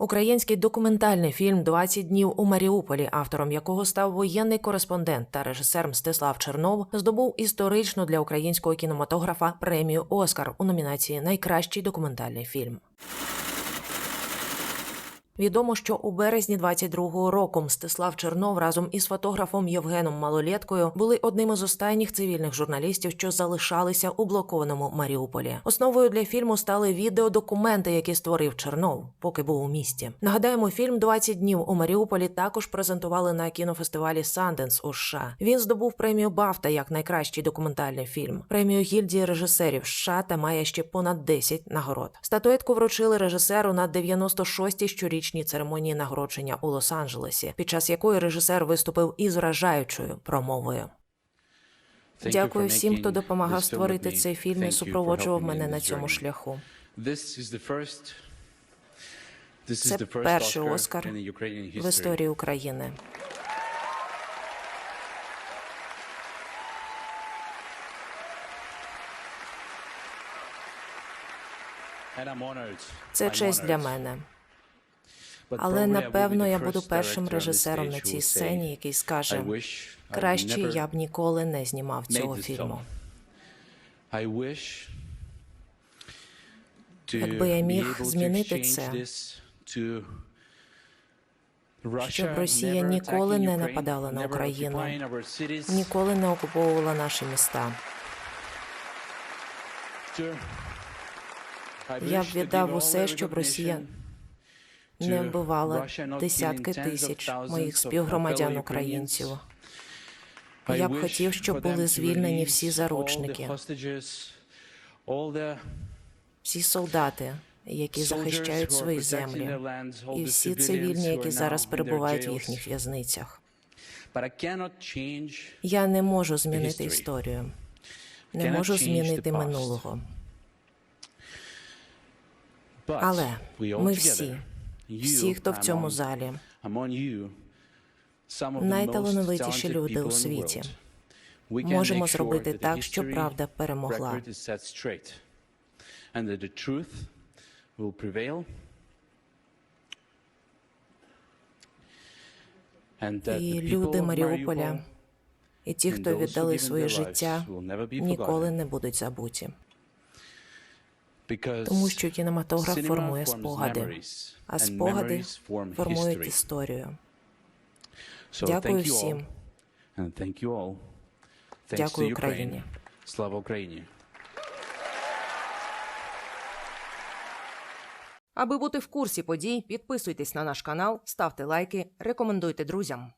Український документальний фільм «20 днів у Маріуполі, автором якого став воєнний кореспондент та режисер Мстислав Чернов, здобув історичну для українського кінематографа премію Оскар у номінації Найкращий документальний фільм. Відомо, що у березні 22-го року Мстислав Чернов разом із фотографом Євгеном Малолєткою були одним із останніх цивільних журналістів, що залишалися у блокованому Маріуполі. Основою для фільму стали відеодокументи, які створив Чернов, поки був у місті. Нагадаємо, фільм «20 днів у Маріуполі також презентували на кінофестивалі Санденс у США. Він здобув премію Бафта як найкращий документальний фільм, премію гільдії режисерів США та має ще понад 10 нагород. Статуетку вручили режисеру на 96-й щорічній церемонії нагородження у Лос-Анджелесі, під час якої режисер виступив із вражаючою промовою. Дякую всім, хто допомагав створити цей фільм і супроводжував мене на цьому шляху. Це перший Оскар в історії України. Це честь для мене. Але напевно я буду першим режисером на цій сцені, який скаже краще я б ніколи не знімав цього фільму. Якби я міг змінити це, Щоб Росія ніколи не нападала на Україну, Ніколи не окуповувала наші міста. я б віддав усе, щоб Росія Не вбивала десятки тисяч моїх співгромадян українців. Я б хотів, щоб були звільнені всі заручники, всі солдати, які захищають свої землі, і всі цивільні, які зараз перебувають в їхніх в'язницях. Я не можу змінити історію, не можу змінити минулого. Але ми всі, всі, хто в цьому залі, найталановитіші люди у світі, можемо зробити так, щоб правда перемогла. і люди Маріуполя, і ті, хто віддали своє життя, ніколи не будуть забуті. Тому що кінематограф формує спогади, а спогади формують історію. Дякую всім. Дякую Україні. Слава Україні! Аби бути в курсі подій, підписуйтесь на наш канал, ставте лайки, рекомендуйте друзям.